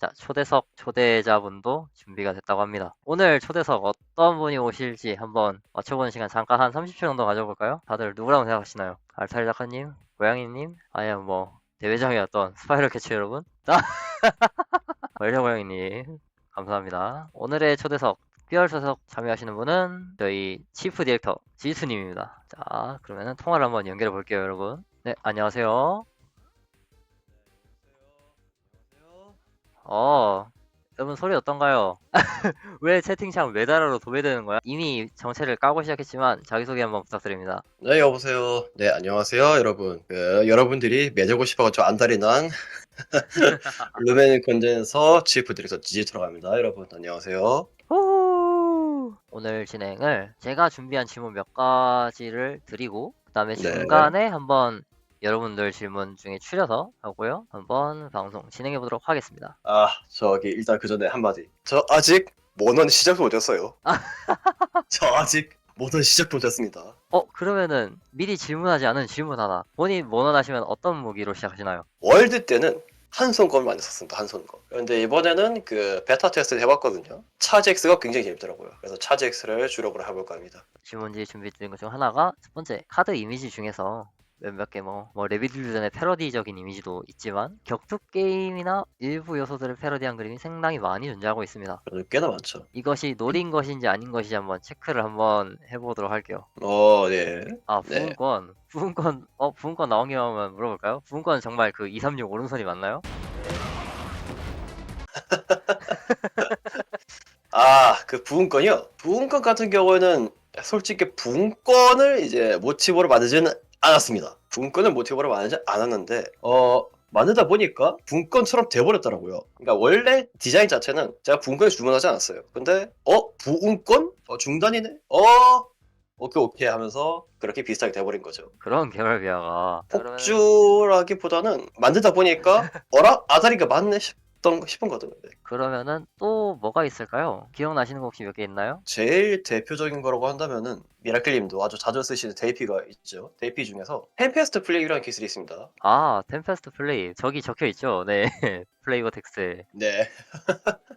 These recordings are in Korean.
자, 초대석 초대자분도 준비가 됐다고 합니다. 오늘 초대석 어떤 분이 오실지 한번 맞춰보는 시간 잠깐 한 30초 정도 가져볼까요? 다들 누구라고 생각하시나요? 알타리 작가님, 고양이님, 아니면 뭐 대회장이었던 스파이럴 캐치 여러분? 멀려 고양이님, 감사합니다. 오늘의 초대석, 특별 초대석 참여하시는 분은 저희 치프 디렉터 지수님입니다. 자, 그러면은 통화를 한번 연결해 볼게요, 여러분. 네, 안녕하세요. 어, 여러분 소리 어떤가요? 왜 채팅창 메달로 도배되는 거야? 이미 정체를 까고 시작했지만 자기소개 한번 부탁드립니다. 네, 여보세요. 네, 안녕하세요, 여러분. 그, 여러분들이 매주고 싶어가지고 안달이 난 루멘 건전에서 치프 디렉터 지지트로 갑니다. 여러분, 안녕하세요. 후! 오늘 진행을 제가 준비한 질문 몇 가지를 드리고 그다음에 네. 중간에 한번 여러분들 질문 중에 추려서 하고요. 한번 방송 진행해 보도록 하겠습니다. 아, 저기, 일단 그 전에 한마디. 저 아직 모넌 시작도 못했어요. 저 아직 모넌 시작도 못했습니다. 어, 그러면은 미리 질문하지 않은 질문 하나. 본인 원원하시면 어떤 무기로 시작하시나요? 월드 때는 한 손검을 많이 썼습니다, 한 손검. 그런데 이번에는 그 베타 테스트를 해봤거든요. 차지엑스가 굉장히 재밌더라고요. 그래서 차지엑스를 주력으로 해볼까 합니다. 질문지 준비드린 것중 하나가 첫 번째 카드 이미지 중에서 몇몇 개 뭐 뭐 레비들전의 패러디적인 이미지도 있지만 격투 게임이나 일부 요소들을 패러디한 그림이 상당히 많이 존재하고 있습니다. 그래도 꽤나 많죠. 이것이 노린 것인지 아닌 것인지 한번 체크를 한번 해보도록 할게요. 어, 네. 아 네. 부흥권 부흥권 어 부흥권 나온 김에 한번 물어볼까요? 부흥권 정말 그 236 오른손이 맞나요? 아, 그 부흥권이요? 부흥권 같은 경우에는 솔직히 부흥권을 이제 모티브로 만들지는 않았습니다. 부흥권을 모티브로 만들지 않았는데, 어, 만들다 보니까 부흥권처럼 돼버렸더라고요. 그러니까 원래 디자인 자체는 제가 부흥권을 주문하지 않았어요. 근데, 어? 부흥권? 어, 중단이네? 어? 오케이, 오케이 하면서 그렇게 비슷하게 돼버린 거죠. 그런 계열 비하가 폭주라기보다는 만들다 보니까, 어라? 아다리가 맞네? 싶던, 싶은 거거든요. 네. 그러면은 또 뭐가 있을까요? 기억나시는 거 혹시 몇 개 있나요? 제일 대표적인 거라고 한다면은 미라클님도 아주 자주 쓰시는 데이피가 있죠. 데이피 중에서 템페스트 플레이라는 기술이 있습니다. 아, 템페스트 플레이. 저기 적혀 있죠. 네. 플레이버 텍스트에. 네.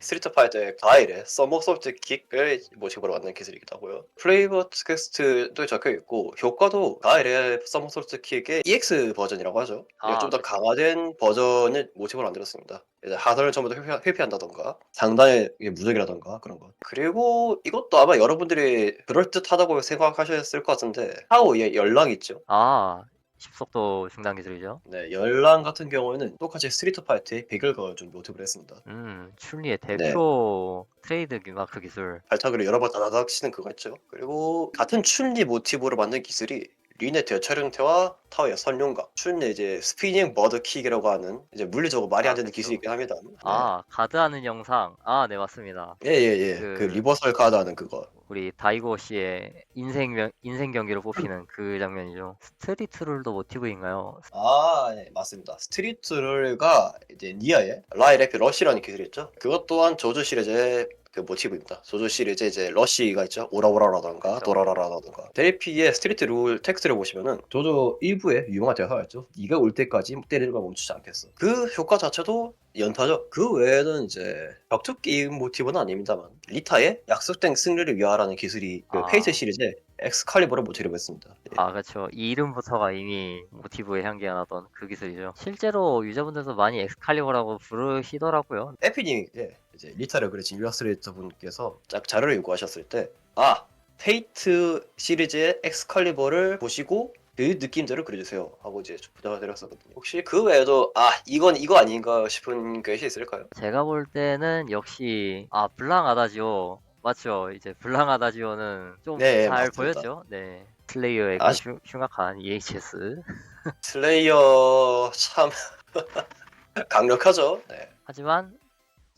스트리트 파이터의 가일의 서머솔트 킥을 모티브로 만든 기술이기도 하고요. 플레이버 텍스트도 적혀 있고 효과도 가일의 서머솔트 킥의 EX 버전이라고 하죠. 아, 좀더 그쵸. 강화된 버전을 모티브로 만들었습니다. 이제 하단을 전부 다 회피, 회피한다던가 상단의 무적이라던가 그런 것. 그리고 이것도 아마 여러분들이 그럴듯하다고 생각하셨을 것 같은데 하오의 열랑 있죠. 아, 10속도 중단 기술이죠. 네, 열랑 같은 경우에는 똑같이 스트리트 파이터의 백일걸 좀 모티브를 했습니다. 음, 춘리의 네. 대표 트레이드 마크 기술. 발차기를 여러 번 다다닥 치는 그거 있죠. 그리고 같은 춘리 모티브로 만든 기술이 린의 대처령태와 타워의 선룡각, 춘리 이제 스피닝 버드킥이라고 하는 이제 물리적으로 말이 아, 안 되는 그쵸. 기술이긴 합니다. 네. 아, 가드하는 영상. 아, 네, 맞습니다. 예예예. 그- 그... 리버설 카드 하는 그거. 우리 다이고 씨의 인생 명- 인생 경기로 뽑히는 그 장면이죠. 스트리트 룰도 모티브인가요? 아, 네, 맞습니다. 스트리트럴가 이제 니아의 라이레피 러시라는 기술이 있죠. 그것 또한 조조 시리즈의 그 모티브입니다. 조조 시리즈 이제 러시가 있죠. 오라오라라던가. 도라라라던가. 데리피의 스트리트 룰 텍스트를 보시면은 조조 1부에 유명한 대사가 있죠. 네가 올 때까지 때리는 걸 멈추지 않겠어. 그 효과 자체도 연타죠. 그 외에는 이제 격투 게임 모티브는 아닙니다만 리타의 약속된 승리를 위하라는 기술이 그 아. 페이트 시리즈의 엑스칼리버를 모티브로 했습니다. 예. 아, 그렇죠. 이 이름부터가 이미 모티브의 향기가 나던 그 기술이죠. 실제로 유저분들도 많이 엑스칼리버라고 부르시더라고요. 에피님이 이제, 리타를 그려진 일러스트레이터 분께서 짝 자료를 요구하셨을 때, 아, 페이트 시리즈의 엑스칼리버를 보시고 그 느낌대로 그려주세요 하고 이제 부탁을 드렸었거든요. 혹시 그 외에도 아 이건 이거 아닌가 싶은 것이 있을까요? 제가 볼 때는 역시 아 블랑 아다지오 맞죠? 이제 블랑 아다지오는 좀 네, 잘 맞습니다. 보였죠? 네. 플레이어의 그 아쉽- 흉- 흉악한 EHS. 슬레이어 참 강력하죠. 네. 하지만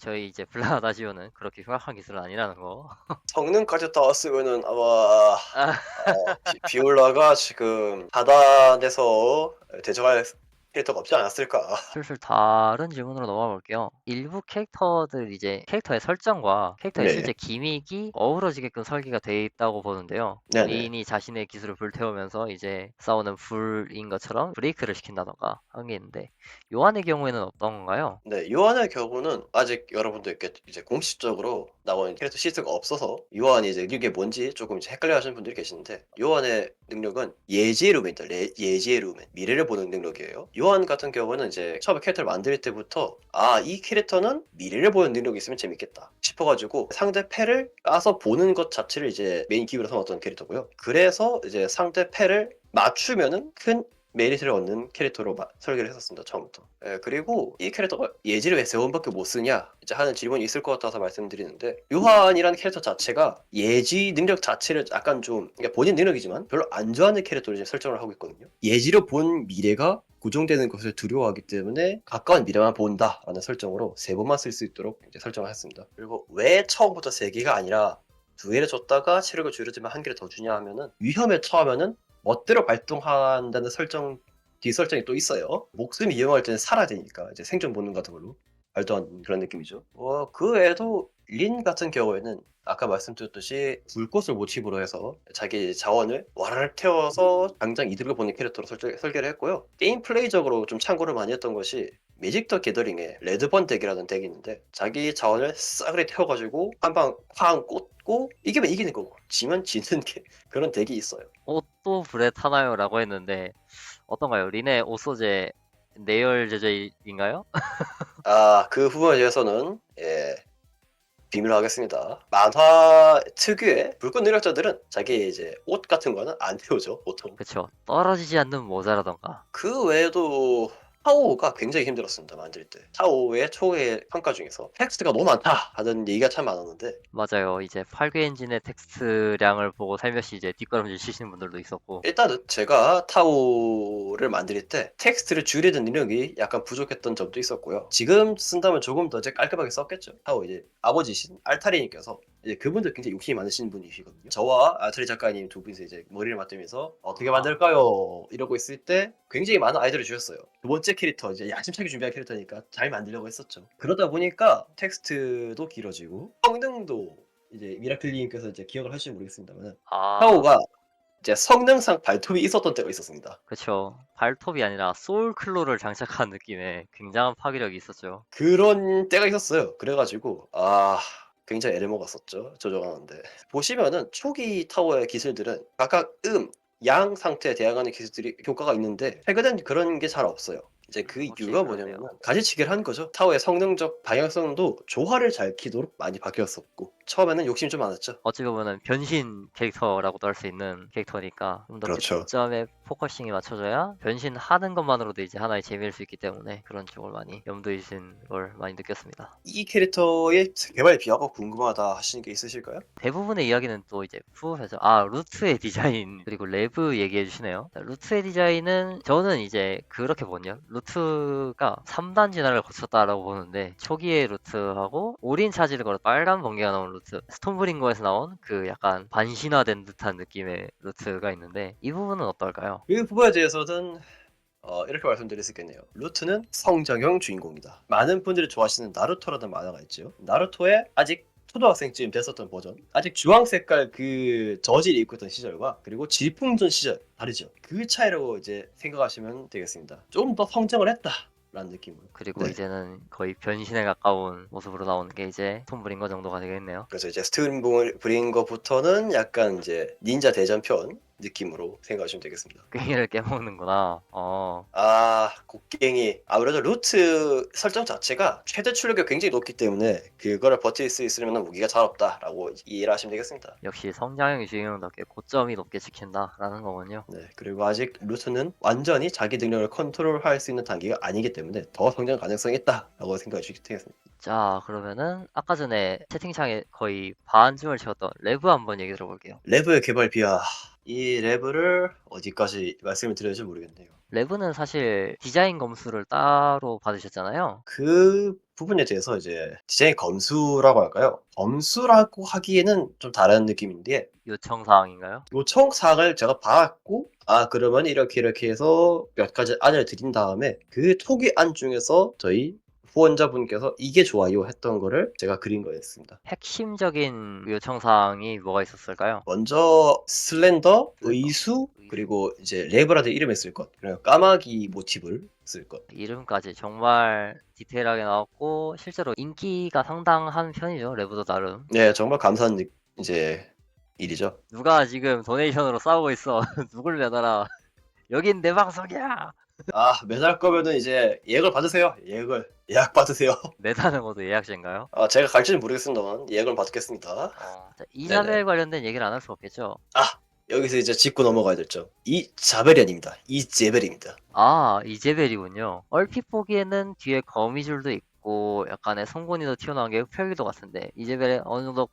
저희 이제 블랑 아다지오는 그렇게 흉악한 기술은 아니라는 거. 성능까지 따왔으면은 아마 아. 어, 비, 비올라가 지금 하단에서 대적할 캐릭터가 없지 않았을까. 슬슬 다른 질문으로 넘어가 볼게요. 일부 캐릭터들 이제 캐릭터의 설정과 캐릭터의 네. 실제 기믹이 어우러지게끔 설계가 돼 있다고 보는데요. 네 네. 개인이 자신의 기술을 불태우면서 이제 싸우는 불인 것처럼 브레이크를 시킨다던가 하는 게 있는데 요한의 경우에는 어떤 건가요? 네, 요한의 경우는 아직 여러분들께 이제 공식적으로 나온 캐릭터 시스가 없어서 요한이 이제 이게 뭔지 조금 이제 헷갈려 하시는 분들이 계시는데 요한의 능력은 예지의 루멘입니다. 레- 예지의 루멘. 미래를 보는 능력이에요. 요한 같은 경우는 이제 처음에 캐릭터를 만들 때부터 아, 이 캐릭터는 미래를 보는 능력이 있으면 재밌겠다 싶어가지고 상대 패를 까서 보는 것 자체를 이제 메인 기구로 삼았던 캐릭터고요. 그래서 이제 상대 패를 맞추면은 큰 메리트를 얻는 캐릭터로 마- 설계를 했었습니다 처음부터. 예, 그리고 이 캐릭터가 예지를 왜 세원밖에 못 쓰냐? 이제 하는 질문이 있을 것 같아서 말씀드리는데 요한이라는 캐릭터 자체가 예지 능력 자체를 약간 좀 그러니까 본인 능력이지만 별로 안 좋아하는 캐릭터로 이제 설정을 하고 있거든요. 예지로 본 미래가 고정되는 것을 두려워하기 때문에 가까운 미래만 본다라는 설정으로 세 번만 쓸 수 있도록 이제 설정을 했습니다. 그리고 왜 처음부터 세 개가 아니라 두 개를 줬다가 체력을 줄여주면 한 개를 더 주냐 하면은 위험에 처하면은 멋대로 발동한다는 설정 뒤 설정이 또 있어요. 목숨 이용할 때는 되니까 이제 생존 본능 같은 걸로 발동하는 그런 느낌이죠. 어, 그 외에도 린 같은 경우에는 아까 말씀드렸듯이 불꽃을 모티브로 해서 자기 자원을 와라를 태워서 당장 이득을 보는 캐릭터로 설정, 설계를 했고요. 게임 플레이적으로 좀 참고를 많이 했던 것이 매직 더 게더링의 레드번 덱이라는 덱이 있는데 자기 자원을 싸그리 태워가지고 한방 쾅 꽂고 이기면 이기는 거고 지면 지는 게 그런 덱이 있어요. 옷도 불에 타나요? 라고 했는데 어떤가요? 린의 옷 소재 내열 제제인가요? 아, 그 대해서는 예, 비밀로 하겠습니다. 만화 특유의 불꽃 능력자들은 자기 이제 옷 같은 거는 안 태우죠, 보통. 그쵸. 떨어지지 않는 모자라던가. 그 외에도 타오가 굉장히 힘들었습니다, 만들 때. 타오의 초의 평가 중에서 텍스트가 너무 많다 하는 얘기가 참 많았는데 맞아요. 이제 8개 엔진의 텍스트량을 보고 살며시 이제 뒷걸음질 치시는 분들도 있었고. 일단은 제가 타오를 만들 때 텍스트를 줄이는 능력이 약간 부족했던 점도 있었고요. 지금 쓴다면 조금 더 이제 깔끔하게 썼겠죠. 타오 이제 아버지신 알타리님께서 이제 그분들 굉장히 욕심이 많으신 분이시거든요. 저와 알타리 작가님 두 분이서 이제 머리를 맞대면서 어떻게 만들까요? 이러고 있을 때 굉장히 많은 아이디어를 주셨어요. 두 번째 캐릭터 이제 야심차게 준비한 캐릭터니까 잘 만들려고 했었죠. 그러다 보니까 텍스트도 길어지고 성능도 이제 미라클님께서 이제 기억을 하실지 모르겠습니다만 아, 타오가 이제 성능상 발톱이 있었던 때가 있었습니다. 그쵸. 발톱이 아니라 소울 클로를 장착한 느낌의 굉장한 파괴력이 있었죠. 그런 때가 있었어요. 그래가지고 아 굉장히 애를 먹었었죠. 조정하는데 보시면은 초기 타워의 기술들은 각각 음, 양 상태에 대항하는 기술들이 효과가 있는데 최근엔 그런 게 잘 없어요. 이제 그 확실히 이유가. 뭐냐면 가지치기를 한 거죠. 타워의 성능적 방향성도 조화를 잘 키도록 많이 바뀌었었고 처음에는 욕심 좀 많았죠. 어찌 보면은 변신 캐릭터라고도 할 수 있는 캐릭터니까 좀더 그렇죠. 점에 포커싱이 맞춰져야 변신하는 것만으로도 이제 하나의 재미일 수 있기 때문에 그런 쪽을 많이 염두에 주신 걸 많이 느꼈습니다. 이 캐릭터의 개발 비화가 궁금하다 하시는 게 있으실까요? 대부분의 이야기는 또 이제 푸업해서 아 루트의 디자인 그리고 레브 얘기해 주시네요. 자, 루트의 디자인은 저는 이제 그렇게 보거든요. 루트가 3단 진화를 거쳤다라고 보는데 초기의 루트하고 올인 차지를 걸어 빨간 번개가 나온 루트 스톤브링거에서 나온 그 약간 반신화된 듯한 느낌의 루트가 있는데 이 부분은 어떨까요? 그 부분에 대해서는 어, 이렇게 말씀드릴 수 있겠네요. 루트는 성장형 주인공이다. 많은 분들이 좋아하시는 나루토라는 만화가 있죠. 나루토의 아직 초등학생쯤 됐었던 버전, 아직 주황 색깔 그 저지를 입고 있던 시절과 그리고 질풍전 시절 다르죠. 그 차이라고 이제 생각하시면 되겠습니다. 좀더 성장을 했다 라는 느낌으로. 그리고 네. 이제는 거의 변신에 가까운 모습으로 나오는 게 이제 스톤브링거 정도가 되겠네요. 그래서 이제 스트림 브링거부터는 약간 이제 닌자 대전편 느낌으로 생각하시면 되겠습니다. 괭이를 깨먹는구나. 어. 아, 곡괭이. 아무래도 루트 설정 자체가 최대 출력이 굉장히 높기 때문에 그거를 버틸 수 있으면 무기가 잘 없다라고 이해를 하시면 되겠습니다. 역시 성장형 주인공답게 고점이 높게 지킨다라는 거군요. 네, 그리고 아직 루트는 완전히 자기 능력을 컨트롤할 수 있는 단계가 아니기 때문에 더 성장 가능성이 있다라고 생각해 주시면 되겠습니다. 자, 그러면은 아까 전에 채팅창에 거의 반쯤을 채웠던 레브 한번 얘기 들어볼게요. 레브의 개발 비하 이 레브를 어디까지 말씀을 드려야지 모르겠네요. 레브는 사실 디자인 검수를 따로 받으셨잖아요. 그 부분에 대해서 이제 디자인 검수라고 할까요? 검수라고 하기에는 좀 다른 느낌인데 요청 사항인가요? 요청 사항을 제가 받았고 아 그러면 이렇게 이렇게 해서 몇 가지 안을 드린 다음에 그 토기 안 중에서 저희 후원자분께서 이게 좋아요 했던 거를 제가 그린 거였습니다. 핵심적인 요청 사항이 뭐가 있었을까요? 먼저 슬렌더, 의수, 그리고 이제 레브라드 이름을 쓸 것, 그리고 까마귀 모티브를 쓸 것. 이름까지 정말 디테일하게 나왔고 실제로 인기가 상당한 편이죠. 레브도 나름. 네, 정말 감사한 느- 이제 일이죠. 누가 지금 도네이션으로 싸우고 있어. 누굴 매달아. 여긴 내 방송이야. 아, 매달 거면은 이제 예약을 받으세요. 예약을 예약 받으세요. 매다는 것도 예약제인가요? 아, 제가 갈지는 모르겠습니다만 예약을 받겠습니다. 어, 자, 이자벨 관련된 얘기를 안 할 수 없겠죠. 여기서 이제 짚고 넘어가야 될 점. 이 자벨이 아닙니다. 이 제벨입니다. 아, 이제벨이군요. 얼핏 보기에는 뒤에 거미줄도 있고 약간의 송곳니도 튀어나온 게 흡혈귀도 같은데 이제벨에 어느 정도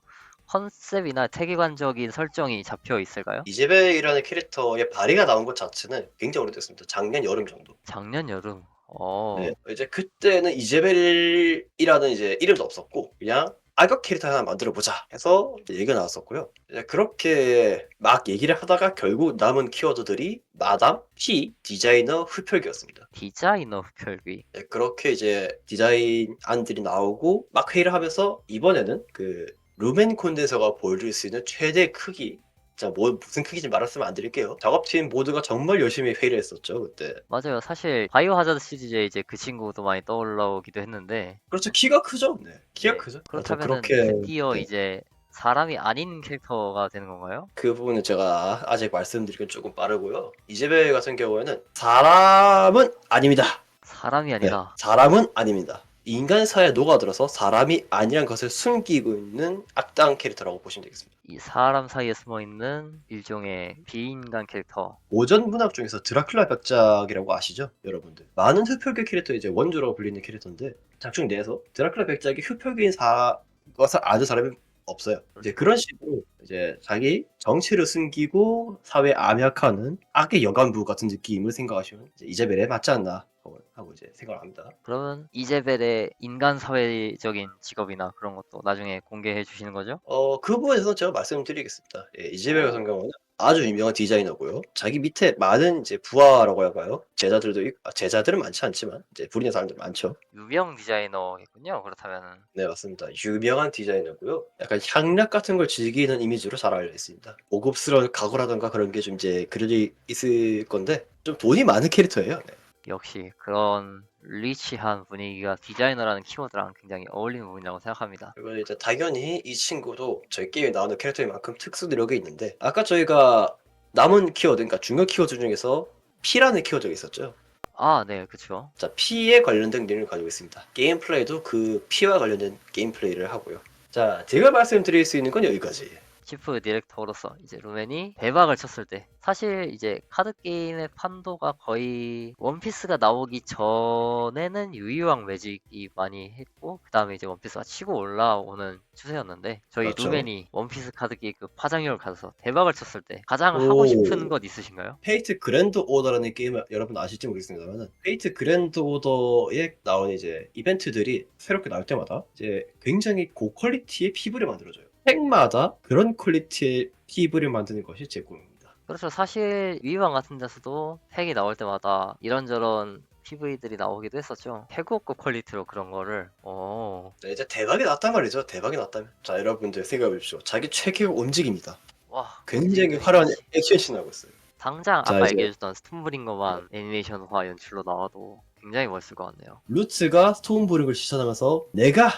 컨셉이나 세계관적인 설정이 잡혀 있을까요? 이제벨이라는 캐릭터의 발의가 나온 것 자체는 굉장히 오래됐습니다. 작년 여름 정도. 작년 여름. 어, 네, 이제 그때는 이제벨이라는 이제 이름도 없었고 그냥 악역 캐릭터 하나 만들어 보자 해서 얘기가 나왔었고요. 이제 그렇게 막 얘기를 하다가 결국 남은 키워드들이 마담, 피, 디자이너, 흡혈귀였습니다. 디자이너 흡혈귀. 네, 그렇게 이제 디자인 안들이 나오고 막 회의를 하면서 이번에는 그 루멘 콘덴서가 보여줄 수 있는 최대 크기 자, 뭐 무슨 크기인지 말았으면 안 드릴게요. 작업팀 모두가 정말 열심히 회의를 했었죠, 그때. 맞아요. 사실 바이오 하자드 시리즈에 이제 그 친구도 많이 떠올라오기도 했는데 그렇죠. 키가 크죠? 네. 키가 네, 크죠. 그렇다면 그렇게 드디어 네. 이제 사람이 아닌 캐릭터가 되는 건가요? 그 부분은 제가 아직 말씀드리긴 조금 빠르고요. 이재벨 같은 경우에는 사람은 아닙니다. 사람이 네, 아니라 사람은 아닙니다. 인간 사회에 녹아들어서 사람이 아니란 것을 숨기고 있는 악당 캐릭터라고 보시면 되겠습니다. 이 사람 사이에 숨어 있는 일종의 비인간 캐릭터. 오전 문학 중에서 드라큘라 백작이라고 아시죠? 여러분들. 많은 흡혈귀 캐릭터 이제 원조라고 불리는 캐릭터인데 작중 내에서 드라큘라 백작이 흡혈귀인 사 것을 아는 사람이 없어요. 이제 그런 식으로 이제 자기 정체를 숨기고 사회에 암약하는 악의 여간부 같은 느낌을 생각하시면 이제 이제벨에 맞지 않나 하고- 이제 생각을 합니다. 그러면 이제벨의 인간 사회적인 직업이나 그런 것도 나중에 공개해 주시는 거죠? 어, 그 부분에서 제가 말씀드리겠습니다. 예, 이재벨 같은 경우는 아주 유명한 디자이너고요. 자기 밑에 많은 이제 부하라고 할까요? 제자들도 있, 아, 제자들은 많지 않지만 이제 부리는 사람들 많죠. 유명 디자이너겠군요. 그렇다면은 네, 맞습니다. 유명한 디자이너고요. 약간 향락 같은 걸 즐기는 이미지로 잘 알려 있습니다. 고급스러운 가구라던가 그런 게 좀 이제 그려져 있을 건데 좀 돈이 많은 캐릭터예요. 네. 역시 그런 리치한 분위기가 디자이너라는 키워드랑 굉장히 어울리는 부분이라고 생각합니다. 그리고 이제 당연히 이 친구도 저희 게임에 나오는 캐릭터인 만큼 특수 능력이 있는데 아까 저희가 남은 키워드, 그러니까 중요 키워드 중에서 P라는 키워드가 있었죠. 아, 네, 그쵸. 자, P에 관련된 능력을 가지고 있습니다. 게임 플레이도 그 P와 관련된 게임 플레이를 하고요. 자, 제가 말씀드릴 수 있는 건 여기까지. 치프 디렉터로서 이제 루멘이 대박을 쳤을 때 사실 이제 카드 게임의 판도가 거의 원피스가 나오기 전에는 유이왕 매직이 많이 했고 그 다음에 이제 원피스가 치고 올라오는 추세였는데 저희 그렇죠. 루멘이 원피스 카드 게임 그 파장력을 가져서 대박을 쳤을 때 가장 하고 오. 싶은 것 있으신가요? 페이트 그랜드 오더라는 게임을 여러분 아실지 모르겠습니다만 페이트 그랜드 오더에 나오는 이제 이벤트들이 새롭게 나올 때마다 이제 굉장히 고퀄리티의 피부를 만들어줘요. 팩마다 그런 퀄리티의 피부를 만드는 것이 제 꿈입니다. 그렇죠. 사실 위왕 같은 데서도 팩이 나올 때마다 이런저런 PV들이 나오기도 했었죠. 최고급 퀄리티로 그런 거를 어 자, 이제 대박이 났단 말이죠. 대박이 났다면. 자, 여러분들 생각해 보십시오. 자기 최애가 움직입니다. 와, 굉장히 움직이네. 화려한 액션씬 나고 있어요. 당장 자, 아까 이제- 얘기해줬던 스톰브링거만 애니메이션화 연출로 나와도 굉장히 멋있을 것 같네요. 루츠가 스톤브링을 시전하면서 내가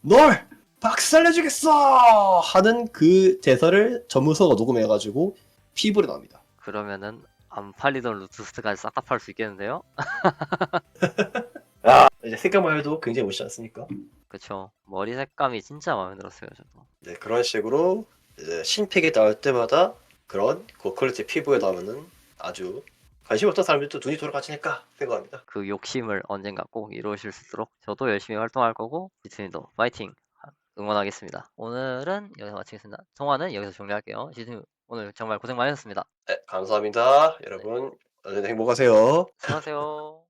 널 박살내주겠어 하는 그 대사를 전문서가 녹음해가지고 피부로 나옵니다. 그러면은 안 팔리던 루트스트까지 싹 다 팔 수 있겠는데요? 아 이제 색감만 해도 굉장히 멋있지 않습니까? 그쵸. 머리 색감이 진짜 마음에 들었어요, 저도. 네 그런 식으로 이제 신팩이 나올 때마다 그런 고퀄리티 피부에 나오면은 아주 관심 없던 사람들도 눈이 돌아가지니까 생각합니다. 그 욕심을 언젠가 꼭 이루실 수 있도록 저도 열심히 활동할 거고 지트님도 파이팅 응원하겠습니다. 오늘은 여기서 마치겠습니다. 통화는 여기서 종료할게요. 지트님 오늘 정말 고생 많으셨습니다. 네, 감사합니다. 여러분, 오늘 행복하세요. 수고하세요.